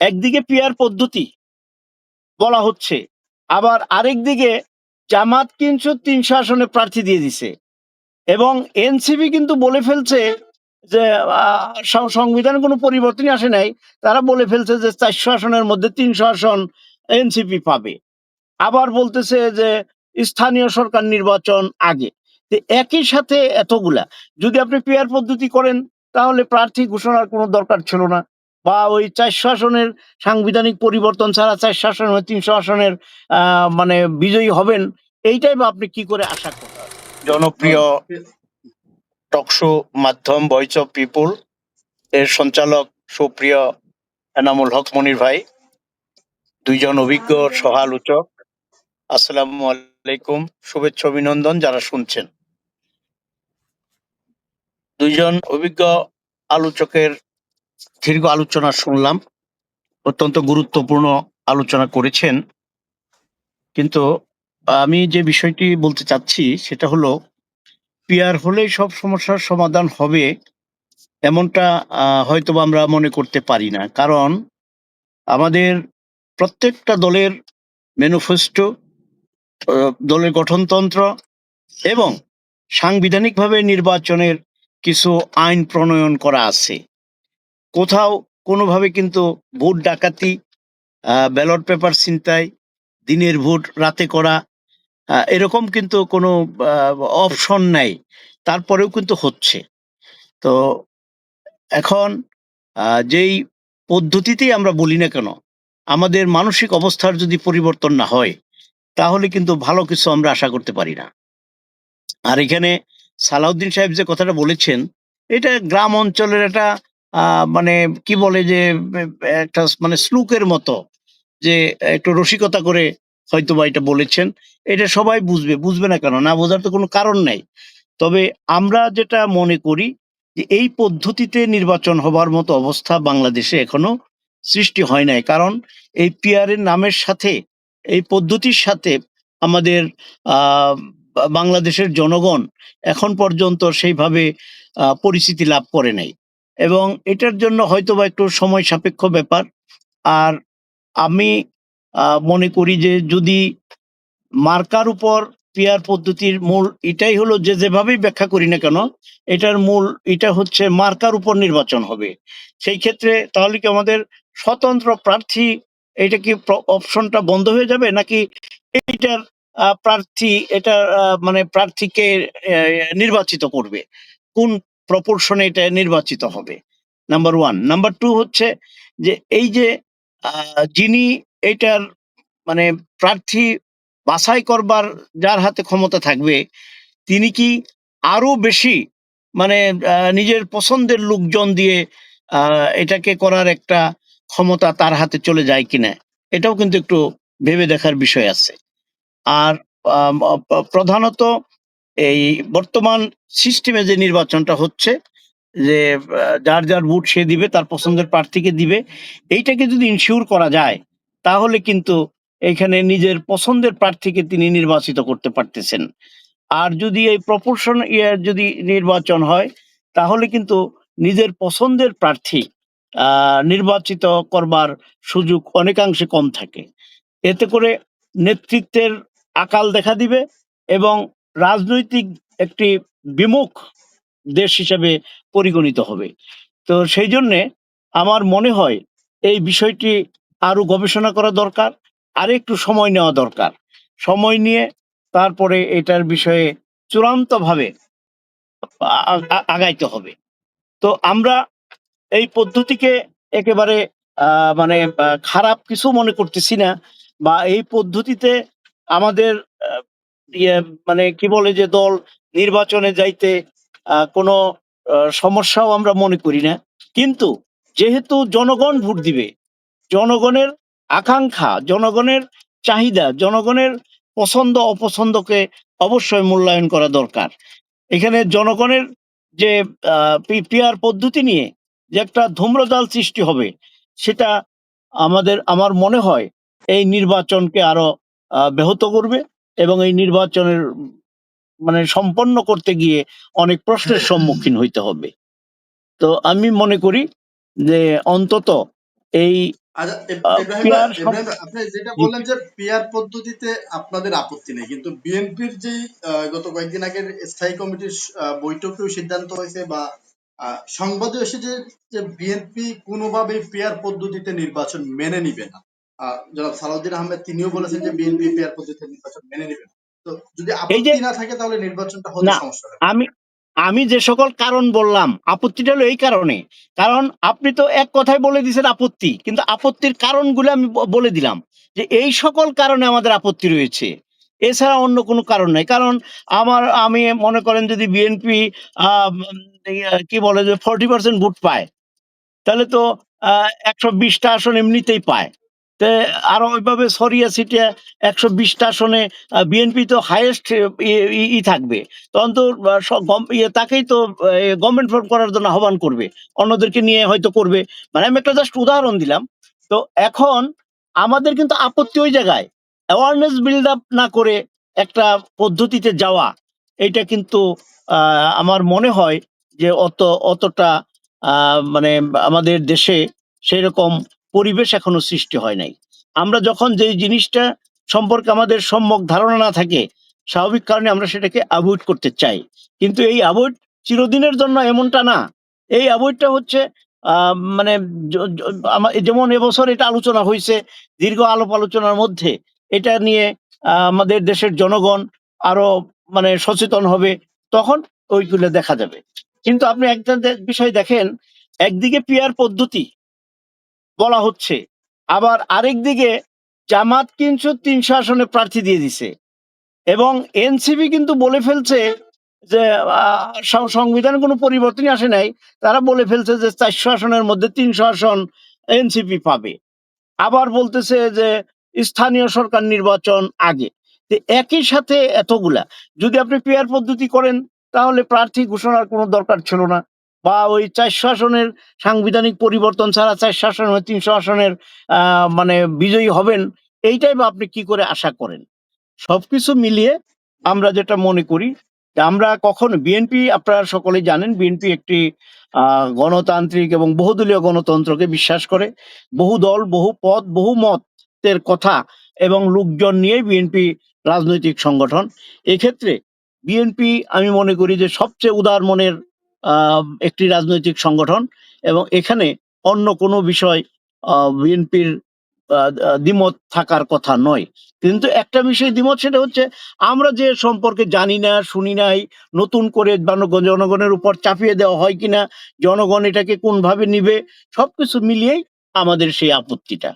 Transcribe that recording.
একদিকে পিয়ার পদ্ধতি বলা হচ্ছে, আবার আরেক দিকে জামাত তিনশো তিনশো আসনে প্রার্থী দিয়ে দিছে। এবং এনসিপি কিন্তু বলে ফেলছে যে সংবিধানে কোনো পরিবর্তনই আসে নাই, তারা বলে ফেলছে যে চারশো আসনের মধ্যে তিনশো আসন এনসিপি পাবে। আবার বলতেছে যে স্থানীয় সরকার নির্বাচন আগে। একই সাথে এতগুলা। যদি আপনি পেয়ার পদ্ধতি করেন, তাহলে প্রার্থী ঘোষণার কোনো দরকার ছিল না। বা ওই চারশো আসনের সাংবিধানিক পরিবর্তন ছাড়া চারশো আসনের তিনশো আসনের মানে বিজয়ী হবেন, এইটাই বা আপনি কি করে আশা করেন? জনপ্রিয় টকশো মাধ্যম ভয়েস অফ পিপুল, এর সঞ্চালক সুপ্রিয় এনামুল হক মনির ভাই, দুইজন অভিজ্ঞ সহ আলোচক আসসালামু আলাইকুম, শুভেচ্ছা, অভিনন্দন যারা শুনছেন। দুইজন অভিজ্ঞ আলোচকের দীর্ঘ আলোচনা শুনলাম, অত্যন্ত গুরুত্বপূর্ণ আলোচনা করেছেন। কিন্তু আমি যে বিষয়টি বলতে চাচ্ছি, সেটা হলো, পিয়ার হলেই সব সমস্যার সমাধান হবে, এমনটা হয়তো আমরা মনে করতে পারি না। কারণ, আমাদের প্রত্যেকটা দলের ম্যানিফেস্টো দলের গঠনতন্ত্র এবং সাংবিধানিকভাবে নির্বাচনের কিছু আইন প্রণয়ন করা আছে। কোথাও কোনোভাবে কিন্তু ভোট ডাকাতি ব্যালট পেপার ছিনতাই, দিনের ভোট, রাতে করা এরকম কিন্তু কোনো অপশন নাই। তারপরেও কিন্তু হচ্ছে। তো এখন যেই পদ্ধতিতেই আমরা বলি না কেন, আমাদের মানসিক অবস্থার যদি পরিবর্তন না হয়, তাহলে কিন্তু ভালো কিছু আমরা আশা করতে পারি না। আর এখানে সালাউদ্দিন সাহেব যে কথাটা বলেছেন, এটা গ্রাম অঞ্চলের একটা মানে কি বলে যে, একটা মানে স্লুকের মতো যে, একটু রসিকতা করে হয়তো বা এটা বলেছেন। এটা সবাই বুঝবে বুঝবে না কেন? না বোঝার তো কোনো কারণ নাই। তবে আমরা যেটা মনে করি যে, এই পদ্ধতিতে নির্বাচন হবার মতো অবস্থা বাংলাদেশে এখনও সৃষ্টি হয় নাই। কারণ এই পিয়ারের নামের সাথে, এই পদ্ধতির সাথে আমাদের বাংলাদেশের জনগণ এখন পর্যন্ত সেইভাবে পরিচিতি লাভ করে নাই। এবং এটার জন্য হয়তো বা একটু সময় সাপেক্ষ ব্যাপার। আর আমি মনে করি যে যদি মার্কার উপর পিয়ার পদ্ধতির মূল এটাই হলো যে যেভাবেই ব্যাখ্যা করি না কেন, এটার মূল, এটা হচ্ছে মার্কার উপর নির্বাচন হবে। সেই ক্ষেত্রে তাহলে কি আমাদের স্বতন্ত্র প্রার্থী, এটা কি অপশনটা বন্ধ হয়ে যাবে? নাকি এইটার প্রার্থী এটা মানে প্রার্থীকে নির্বাচিত করবে? কোন প্রপোর্শনে এটা নির্বাচিত হবে। নাম্বার ওয়ান নাম্বার টু হচ্ছে যে এই যে যিনি এটার মানে প্রার্থী বাছাই করবার যার হাতে ক্ষমতা থাকবে, তিনি কি আরও বেশি মানে নিজের পছন্দের লোকজন দিয়ে এটাকে করার একটা ক্ষমতা তার হাতে চলে যায় কিনা, এটাও কিন্তু একটু ভেবে দেখার বিষয় আছে। আর প্রধানত এই বর্তমান সিস্টেমে যে নির্বাচনটা হচ্ছে, যে যার যার ভোট সে দিবে, তার পছন্দের প্রার্থীকে দিবে, এইটাকে যদি ইনশিওর করা যায়, তাহলে কিন্তু এখানে নিজের পছন্দের প্রার্থীকে তিনি নির্বাচিত করতে পারতেছেন। আর যদি এই প্রপোর্শন যদি নির্বাচন হয়, তাহলে কিন্তু নিজের পছন্দের প্রার্থী নির্বাচিত করবার সুযোগ অনেকাংশে কম থাকে। এতে করে নেতৃত্বের আকাল দেখা দিবে এবং রাজনৈতিক একটি বিমুখ দেশ হিসেবে পরিগণিত হবে। তো সেই জন্যে আমার মনে হয় এই বিষয়টি আরও গবেষণা করা দরকার, আর একটু সময় নেওয়া দরকার। সময় নিয়ে তারপরে এটার বিষয়ে চূড়ান্তভাবে আগাইতে হবে। তো আমরা এই পদ্ধতিকে একেবারে মানে খারাপ কিছু মনে করতেছি না বা এই পদ্ধতিতে আমাদের ইয়ে মানে কি বলে যে দল নির্বাচনে যাইতে আহ, কোনো আহ, সমস্যাও আমরা মনে করি না। কিন্তু যেহেতু জনগণ ভোট দিবে জনগণের আকাঙ্ক্ষা জনগণের চাহিদা জনগণের পছন্দ অপছন্দকে অবশ্যই মূল্যায়ন করা দরকার। এখানে জনগণের যে পিআর পদ্ধতি নিয়ে যে একটা ধূম্রজাল সৃষ্টি হবে সেটা আমাদের আমার মনে হয় এই নির্বাচনকে আরও আহ, ব্যাহত করবে। এবং এই নির্বাচনের মানে সম্পন্ন করতে গিয়ে অনেক প্রশ্নের সম্মুখীন হইতে হবে। তো আমি মনে করি যে অন্তত এই আচ্ছা ইব- আহ, ইব্রাহিম ভাই পেয়ার সব ইব্রাহিম ভাই আপনি যেটা বললেন যে পিয়ার পদ্ধতিতে আপনাদের আপত্তি নেই কিন্তু বিএনপির যে গত কয়েকদিন আগের স্থায়ী কমিটির আহ, বৈঠকেও সিদ্ধান্ত হয়েছে বা আহ, সংবাদে এসেছে যে বিএনপি কোনোভাবেই পেয়ার পদ্ধতিতে নির্বাচন মেনে নিবে না। আহ, জনাব সালাউদ্দিন আহমেদ তিনিও বলেছেন যে বিএনপি পেয়ার পদ্ধতিতে নির্বাচন মেনে নিবে না। তো যদি আপত্তি না থাকে তাহলে নির্বাচনটা হতে সমস্যা আমি আমি যে সকল কারণ বললাম আপত্তিটা হলো এই কারণে। কারণ আপনি তো এক কথায় বলে দিয়েছেন আপত্তি কিন্তু আপত্তির কারণগুলো আমি বলে দিলাম যে এই সকল কারণে আমাদের আপত্তি রয়েছে। এছাড়া অন্য কোনো কারণ নাই। কারণ আমার আমি মনে করেন যদি বিএনপি কি বলে যে ফোরটি পার্সেন্ট ভোট পায় তাহলে তো একশো বিশটা আসন এমনিতেই পায়। আরও ওইভাবে সরিয়া সিটিয়া একশো বিশটা আসনে বিএনপি তো হাইয়েস্ট ই থাকবে। তখন তো ইয়ে তাকেই তো গভর্নমেন্ট ফর্ম করার জন্য আহ্বান করবে। অন্যদেরকে নিয়ে হয়তো করবে। মানে আমি একটা জাস্ট উদাহরণ দিলাম। তো এখন আমাদের কিন্তু আপত্তি ওই জায়গায়। অ্যাওয়ারনেস বিল্ড আপ না করে একটা পদ্ধতিতে যাওয়া এটা কিন্তু আমার মনে হয় যে অত, অতটা মানে আমাদের দেশে সেরকম পরিবেশ এখনও সৃষ্টি হয় নাই। আমরা যখন যে জিনিসটা সম্পর্কে আমাদের সম্যক ধারণা না থাকে, স্বাভাবিক কারণে আমরা সেটাকে অ্যাভয়েড করতে চাই। কিন্তু এই অ্যাভয়েড চিরদিনের জন্য এমনটা না। এই অ্যাভয়েডটা হচ্ছে মানে যেমন এবছর এটা আলোচনা হয়েছে দীর্ঘ আলোপ আলোচনার মধ্যে এটা নিয়ে আমাদের দেশের জনগণ আরও মানে সচেতন হবে, তখন ওইগুলো দেখা যাবে। কিন্তু আপনি একটা বিষয় দেখেন, একদিকে পিয়ার পদ্ধতি বলা হচ্ছে। আবার আরেক দিকে জামাত কিন্তু তিনশো আসনে প্রার্থী দিয়ে দিছে। এবং এনসিপি কিন্তু বলে ফেলছে যে সংবিধানে কোনো পরিবর্তনই আসে নাই। তারা বলে ফেলছে যে চারশো আসনের মধ্যে তিনশো আসন এনসিপি পাবে। আবার বলতেছে যে, স্থানীয় সরকার নির্বাচন আগে। একই সাথে এতগুলা। যদি আপনি পেয়ার পদ্ধতি করেন, তাহলে প্রার্থী ঘোষণার কোনো দরকার ছিল না। বা ওই চার শাসনের সাংবিধানিক পরিবর্তন ছাড়া চারশো আসন তিনশো আসনের মানে বিজয়ী হবেন, এইটাই বা আপনি কি করে আশা করেন? সবকিছু মিলিয়ে আমরা যেটা মনে করি আমরা কখন, বিএনপি আপনারা সকলেই জানেন, বিএনপি একটি গণতান্ত্রিক এবং বহুদলীয় গণতন্ত্রকে বিশ্বাস করে। বহু দল, বহু পদ, বহু মতের কথা এবং লোকজন নিয়ে বিএনপি রাজনৈতিক সংগঠন। এক্ষেত্রে বিএনপি আমি মনে করি যে সবচেয়ে উদার মনের একটি রাজনৈতিক সংগঠন এবং এখানে অন্য কোনো বিষয় বিএনপির দ্বিমত থাকার কথা নয়। কিন্তু একটা বিষয় দ্বিমত সেটা হচ্ছে আমরা যে সম্পর্কে জানি না, শুনি নাই, নতুন করে জনগণের উপর চাপিয়ে দেওয়া হয় কিনা, জনগণ এটাকে কোনভাবে নিবে, সবকিছু মিলিয়েই আমাদের সেই আপত্তিটা।